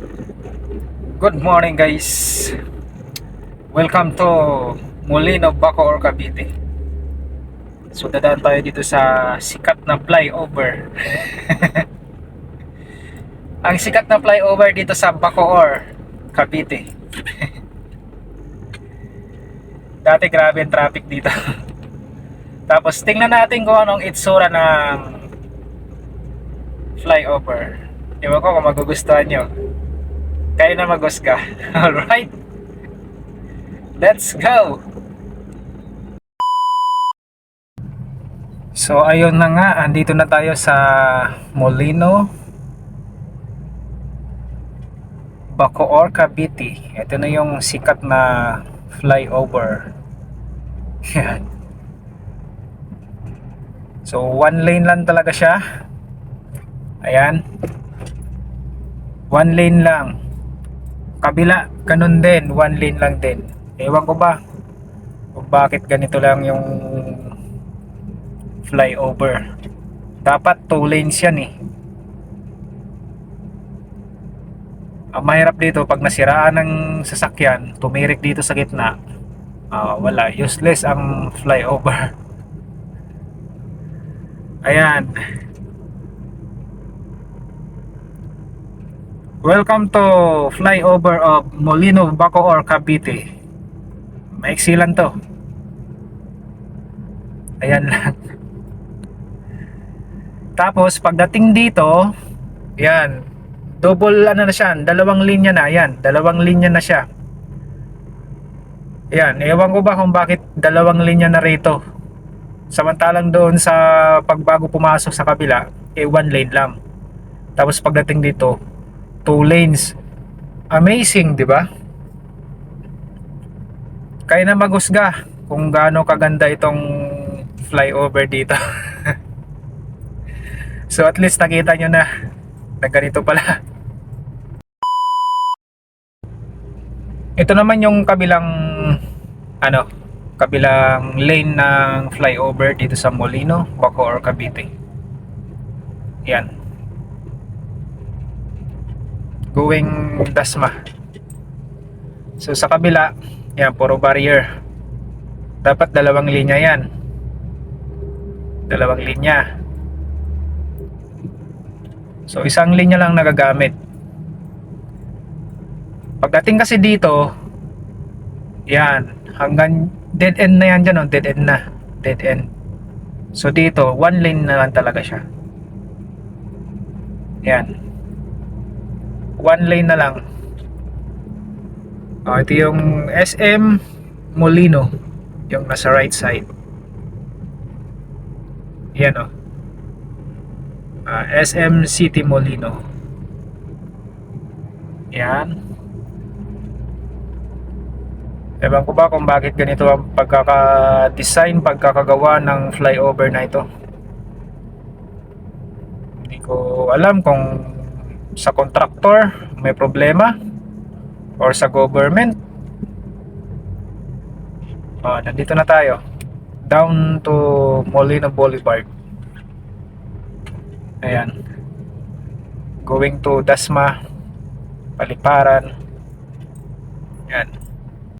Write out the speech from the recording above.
Good morning guys. Welcome to Molino, Bacoor, Cavite. So dadaan tayo dito sa sikat na flyover. Ang sikat na flyover dito sa Bacoor, Cavite. Dati grabe ang traffic dito. Tapos tingnan natin kung anong itsura ng flyover. Ewan ko kung magugustuhan nyo. Kayo na magusga. Alright? Let's go! So ayun na nga, andito na tayo sa Molino Bacoor, Cavite. Ito na yung sikat na flyover. Yan. So one lane lang talaga siya. Ayan. One lane lang. Kabila, ganun din. One lane lang din. Ewan ko ba kung bakit ganito lang yung flyover. Dapat two lanes yan eh. Ang mahirap dito pag nasiraan ng sasakyan, tumirik dito sa gitna. ah, wala, useless ang flyover. Ayan. Welcome to flyover of Molino, Bacoor, Cavite. Maiksi lang to. Ayan lang. Tapos pagdating dito, yan, double ano na siya, dalawang linya na, yan, dalawang linya na siya. Yan, ewan ko ba kung bakit dalawang linya na rito. Samantalang doon sa pagbago pumasok sa kabila, eh one lane lang. Tapos pagdating dito, two lanes. Amazing, di ba? Kaya na magusga kung gaano kaganda itong flyover dito. so at least nakita nyo na na ganito pala. Ito naman yung kabilang ano, kabilang lane ng flyover dito sa Molino, Bacoor, Cavite. Yan. Going Dasma. So sa kabila, yan, puro barrier. Dapat dalawang linya yan. Dalawang linya. So isang linya lang nagagamit. Pagdating kasi dito, yan, hanggang dead end na yan dyan, oh, dead end na. Dead end. So dito, one lane na lang talaga siya. Yan. One lane na lang. Oh, ito yung SM Molino, yung nasa right side. Yan oh. Ah, SM City Molino. Yan. Ewan ko ba kung bakit ganito ang pagkaka-design, pagkakagawa ng flyover na ito. Hindi ko alam kung sa contractor may problema or sa government. Ah, nandito na tayo. Down to Molino Boulevard. Ayan. Going to Dasma, Paliparan. Yan.